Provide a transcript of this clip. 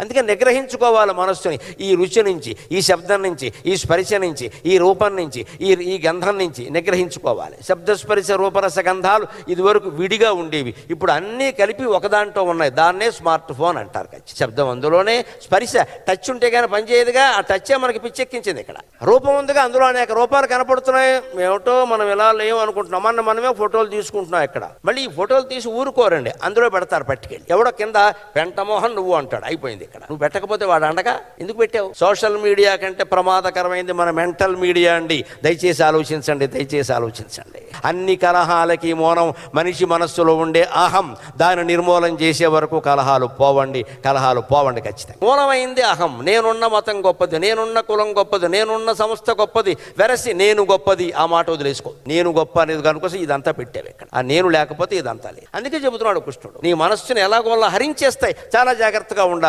అందుకే నిగ్రహించుకోవాలి మనస్సుని. ఈ రుచి నుంచి ఈ శబ్దం నుంచి ఈ స్పర్శ నుంచి ఈ రూపం నుంచి ఈ ఈ గంధం నుంచి నిగ్రహించుకోవాలి. శబ్దస్పర్శ రూపరస గంధాలు ఇదివరకు విడిగా ఉండేవి. ఇప్పుడు అన్నీ కలిపి ఒకదాంట్లో ఉన్నాయి. దాన్నే స్మార్ట్ ఫోన్ అంటారు శబ్దం అందులోనే స్పర్శ టచ్ ఉంటే కానీ పనిచేయదుగా ఆ టచ్చే మనకి పిచ్చెక్కించింది ఇక్కడ. రూపం ఉందిగా అందులో అనేక రూపాలు కనపడుతున్నాయి. ఏమిటో మనం ఇలా లేవు అనుకుంటున్నాం. మన మనమే ఫోటోలు తీసుకుంటున్నాం ఇక్కడ. మళ్ళీ ఈ ఫోటోలు తీసి ఊరుకోరండి. అందులో పెడతారు పట్టుకెళ్ళి. ఎవడో కింద పెంటమోహన్ నువ్వు అంటాడు. అయిపోయింది. ఇక్కడ. నువ్వు పెట్టకపోతే వాడు అండగా? ఎందుకు పెట్టావు? సోషల్ మీడియా కంటే ప్రమాదకరమైంది మన మెంటల్ మీడియా అండి. దయచేసి ఆలోచించండి దయచేసి ఆలోచించండి. అన్ని కలహాలకి మౌనం మనిషి మనస్సులో ఉండే అహం దాన్ని నిర్మూలన చేసే వరకు కలహాలు పోవండి కలహాలు పోవండి ఖచ్చితంగా. మూలమైంది అహం. నేనున్న మతం గొప్పది నేనున్న కులం గొప్పది నేనున్న సంస్థ గొప్పది వెరసి నేను గొప్పది ఆ మాట వదిలేసుకో. నేను గొప్ప అనేది కనుకోసం ఇదంతా పెట్టావు ఇక్కడ. ఆ నేను లేకపోతే ఇదంతా లేదు. అందుకే చెబుతున్నాడు కృష్ణుడు నీ మనస్సుని ఎలాగోలా హరించేస్తాయి చాలా జాగ్రత్తగా ఉండాలి.